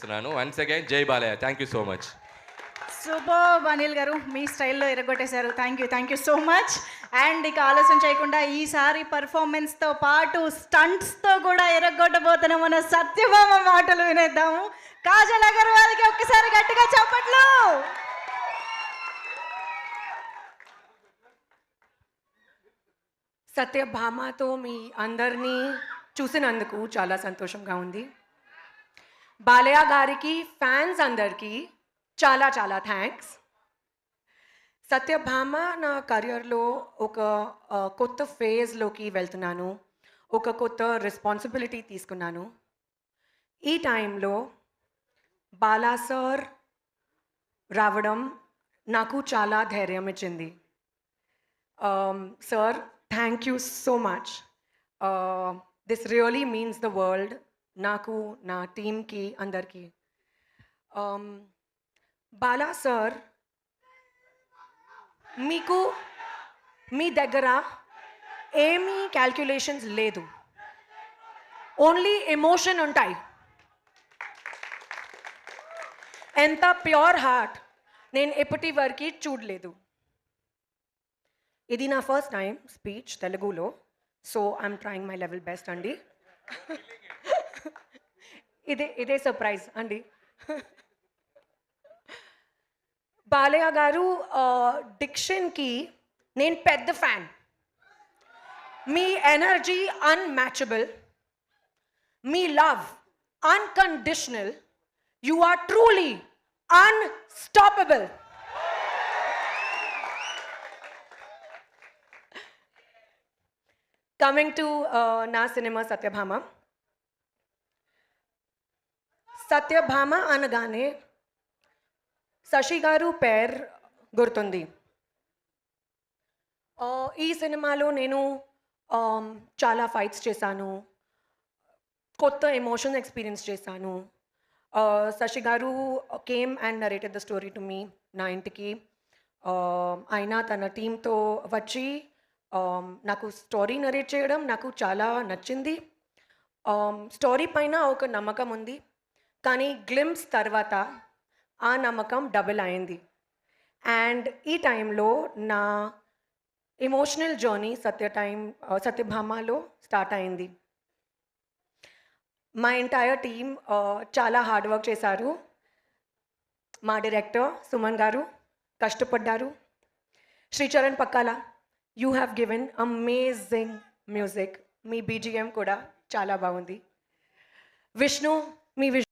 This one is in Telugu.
చేస్తున్నాను. వన్స్ అగైన్ జై Balayya. Thank you so much super Anil గారు మీ స్టైల్లో ఎరగొట్టేశారు. Thank you thank you so much and ఇక ఆలస్యం చేయకుండా ఈసారి పర్ఫార్మెన్స్తో పాటు స్టంట్స్తో కూడా ఎరగొట్టబోతున్న మన సత్యభామ మాటలు వినేద్దాము. కాజల్ అగర్వాల్కి ఒక్కసారి గట్టిగా చెప్పట్లు. సత్యభామతో మీ అందరినీ చూసినందుకు చాలా సంతోషంగా ఉంది. బాలయ్య గారికి ఫ్యాన్స్ అందరికీ చాలా చాలా థ్యాంక్స్ సత్యభామ నా కెరియర్లో ఒక కొత్త ఫేజ్లోకి వెళ్తున్నాను. ఒక కొత్త రెస్పాన్సిబిలిటీ తీసుకున్నాను. ఈ టైంలో బాలా సార్ రావడం నాకు చాలా ధైర్యం ఇచ్చింది. Sir thank you so much this really means the world నాకు నా టీమ్కి అందరికీ. బాలా సార్ మీకు మీ దగ్గర ఏమీ క్యాల్కులేషన్స్ లేదు. ఓన్లీ ఎమోషన్ ఉంటాయి. ఎంత ప్యూర్ హార్ట్ నేను ఎప్పటి వరకు చూడలేదు. ఇది నా ఫస్ట్ టైం స్పీచ్ తెలుగులో so I'm trying my level best అండి. ఇదే ఇదే సర్ప్రైజ్ అండి. బాలయ్య గారు డిక్షన్కి నేను పెద్ద ఫ్యాన్ మీ energy unmatchable me love unconditional you are truly unstoppable coming to నా సినిమా సత్యభామ. సత్యభామ అనగానే శశి గారు పేర్ గుర్తుంది. ఈ సినిమాలో నేను చాలా ఫైట్స్ చేశాను. కొత్త ఎమోషన్ ఎక్స్పీరియన్స్ చేశాను. శశి గారు came and narrated the story to me నా ఇంటికి. ఆయన తన టీంతో వచ్చి నాకు స్టోరీ నరేట్ చేయడం నాకు చాలా నచ్చింది. స్టోరీ పైన ఒక నమ్మకం ఉంది. కానీ గ్లిమ్స్ తర్వాత ఆ నమ్మకం డబుల్ అయింది. అండ్ ఈ టైంలో నా ఎమోషనల్ జర్నీ సత్య టైం సత్యభామలో స్టార్ట్ అయింది. మా ఎంటైర్ టీమ్ చాలా హార్డ్ వర్క్ చేశారు. మా డైరెక్టర్ సుమన్ గారు కష్టపడ్డారు. Sricharan Pakkala you have given amazing music me BGM కూడా చాలా బాగుంది. విష్ణు మీ విష్